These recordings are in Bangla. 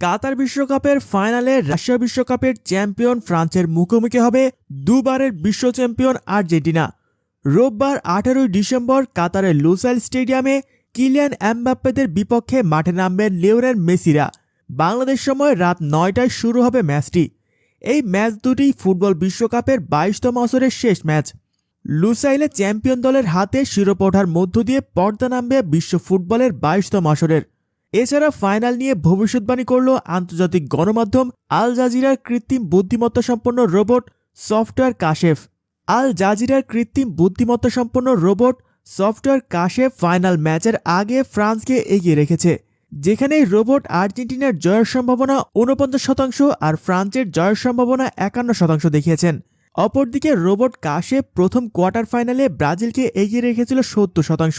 কাতার বিশ্বকাপের ফাইনালে রাশিয়া বিশ্বকাপের চ্যাম্পিয়ন ফ্রান্সের মুখোমুখি হবে দুবারের বিশ্ব চ্যাম্পিয়ন আর্জেন্টিনা। রোববার আঠারোই ডিসেম্বর কাতারের লুসাইল স্টেডিয়ামে কিলিয়ান অ্যাম্বাপ্পেদের বিপক্ষে মাঠে নামবেন লিওনেল মেসিরা। বাংলাদেশ সময় রাত নয়টায় শুরু হবে ম্যাচটি। এই ম্যাচ দুটি ফুটবল বিশ্বকাপের বাইশতম আসরের শেষ ম্যাচ। লুসাইলে চ্যাম্পিয়ন দলের হাতে শিরোপা ওঠার মধ্য দিয়ে পর্দা নামবে বিশ্ব ফুটবলের বাইশতম আসরের। এছাড়া ফাইনাল নিয়ে ভবিষ্যৎবাণী করল আন্তর্জাতিক গণমাধ্যম আল জাজিরার কৃত্রিম বুদ্ধিমত্তা সম্পন্ন রোবট সফটওয়্যার কাশেফ। আল জাজিরার কৃত্রিম বুদ্ধিমত্তা সম্পন্ন রোবট সফটওয়্যার কাশেফ ফাইনাল ম্যাচের আগে ফ্রান্সকে এগিয়ে রেখেছে যেখানে রোবট আর্জেন্টিনার জয়ের সম্ভাবনা উনপঞ্চাশ শতাংশ আর ফ্রান্সের জয়ের সম্ভাবনা একান্ন শতাংশ দেখিয়েছেন। অপরদিকে রোবট কাশেফ প্রথম কোয়ার্টার ফাইনালে ব্রাজিলকে এগিয়ে রেখেছিল সত্তর শতাংশ।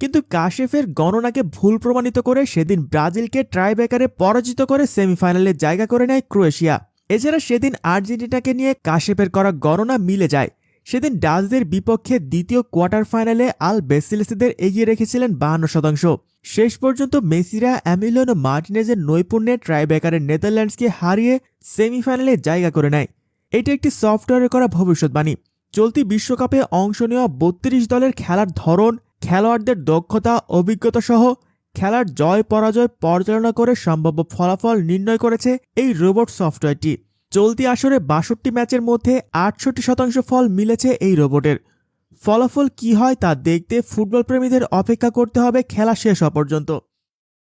কিন্তু কাশেফের গণনাকে ভুল প্রমাণিত করে সেদিন ব্রাজিলকে ট্রাইব্রেকারে পরাজিত করে সেমিফাইনালে জায়গা করে নেয় ক্রোয়েশিয়া। এছাড়া সেদিন আর্জেন্টিনাকে নিয়ে কাশেফের করা গণনা মিলে যায়। সেদিন ডাচদের বিপক্ষে দ্বিতীয় কোয়ার্টার ফাইনালে আল বেসিলেসিদের এগিয়ে রেখেছিলেন বাহান্ন শতাংশ। শেষ পর্যন্ত মেসিরা অ্যামিলিয়ন মার্টিনেজের নৈপুণ্যে ট্রাইব্রেকারের নেদারল্যান্ডসকে হারিয়ে সেমিফাইনালে জায়গা করে নেয়। এটি একটি সফটওয়্যারে করা ভবিষ্যৎবাণী। চলতি বিশ্বকাপে অংশ নেওয়া বত্রিশ দলের খেলার ধরন খেলোয়াড়দের দক্ষতা, অভিজ্ঞতা সহ খেলার জয় পরাজয় পর্যালোচনা করে সম্ভাব্য ফলাফল নির্ণয় করেছে এই রোবট সফটওয়্যারটি। চলতি আসরে বাষট্টি ম্যাচের মধ্যে আটষট্টি শতাংশ ফল মিলেছে এই রোবটের। ফলাফল কি হয় তা দেখতে ফুটবল প্রেমীদের অপেক্ষা করতে হবে খেলা শেষ হওয়া পর্যন্ত।